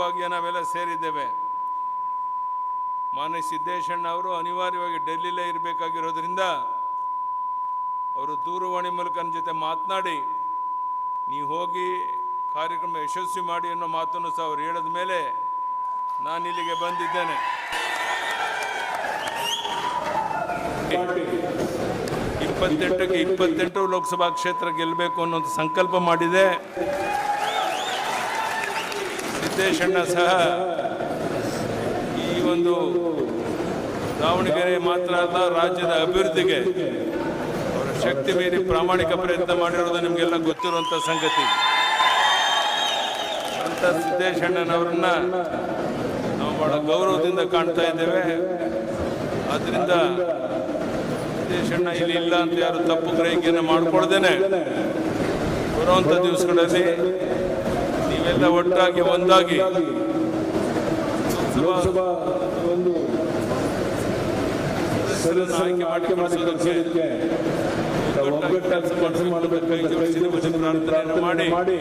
ಭಾಗ್ಯ ನಾವೆಲ್ಲ ಸೇರಿದ್ದೇವೆ. ಮಾನ್ಯ ಸಿದ್ದೇಶಣ್ಣ ಅವರು ಅನಿವಾರ್ಯವಾಗಿ ಡೆಲ್ಲಿಲೇ ಇರಬೇಕಾಗಿರೋದ್ರಿಂದ ಅವರು ದೂರವಾಣಿ ಮೂಲಕ ನನ್ನ ಜೊತೆ ಮಾತನಾಡಿ, ನೀವು ಹೋಗಿ ಕಾರ್ಯಕ್ರಮ ಯಶಸ್ವಿ ಮಾಡಿ ಅನ್ನೋ ಮಾತನ್ನು ಸಹ ಅವ್ರು ಹೇಳಿದ ಮೇಲೆ ನಾನು ಇಲ್ಲಿಗೆ ಬಂದಿದ್ದೇನೆ. ಇಪ್ಪತ್ತೆಂಟಕ್ಕೆ ಇಪ್ಪತ್ತೆಂಟು ಲೋಕಸಭಾ ಕ್ಷೇತ್ರ ಗೆಲ್ಲಬೇಕು ಅನ್ನೋದು ಸಂಕಲ್ಪ ಮಾಡಿದೆ. ಸಿದ್ದೇಶಣ್ಣ ಸಹ. ಈ ಒಂದು ದಾವಣಗೆರೆ ಮಾತ್ರ ಅಲ್ಲ, ರಾಜ್ಯದ ಅಭಿವೃದ್ಧಿಗೆ ಅವರ ಶಕ್ತಿ ಮೀರಿ ಪ್ರಾಮಾಣಿಕ ಪ್ರಯತ್ನ ಮಾಡಿರೋದು ನಿಮಗೆಲ್ಲ ಗೊತ್ತಿರುವಂಥ ಸಂಗತಿ. ಅಂತ ಸಿದ್ದೇಶಣ್ಣನವರನ್ನ ನಾವು ಬಹಳ ಗೌರವದಿಂದ ಕಾಣ್ತಾ ಇದ್ದೇವೆ. ಆದ್ರಿಂದ ಸಿದ್ದೇಶಣ್ಣ ಇಲ್ಲಿ ಇಲ್ಲ ಅಂತ ಯಾರು ತಪ್ಪು ಗ್ರಹಿಕೆಯನ್ನು ಮಾಡಿಕೊಳ್ದೇನೆ. ಬರುವಂಥ ದಿವಸಗಳಲ್ಲಿ ನೀವೆಲ್ಲ ಒಟ್ಟಾಗಿ ಒಂದಾಗಿ ಲೋಕಸಭಾ ಒಂದು ಸದಸ್ಯರನ್ನು ಆಯ್ಕೆ ಮಾಡಿ ಕಳಿಸೋದಕ್ಕೆ ಒಗ್ಗಟ್ಟಾಗಿ ಕೆಲಸ ಮಾಡಬೇಕು ಕೈ ಜೋಡಿಸಿ ನಿಮ್ಮಲ್ಲಿ ಮಾಡಿ.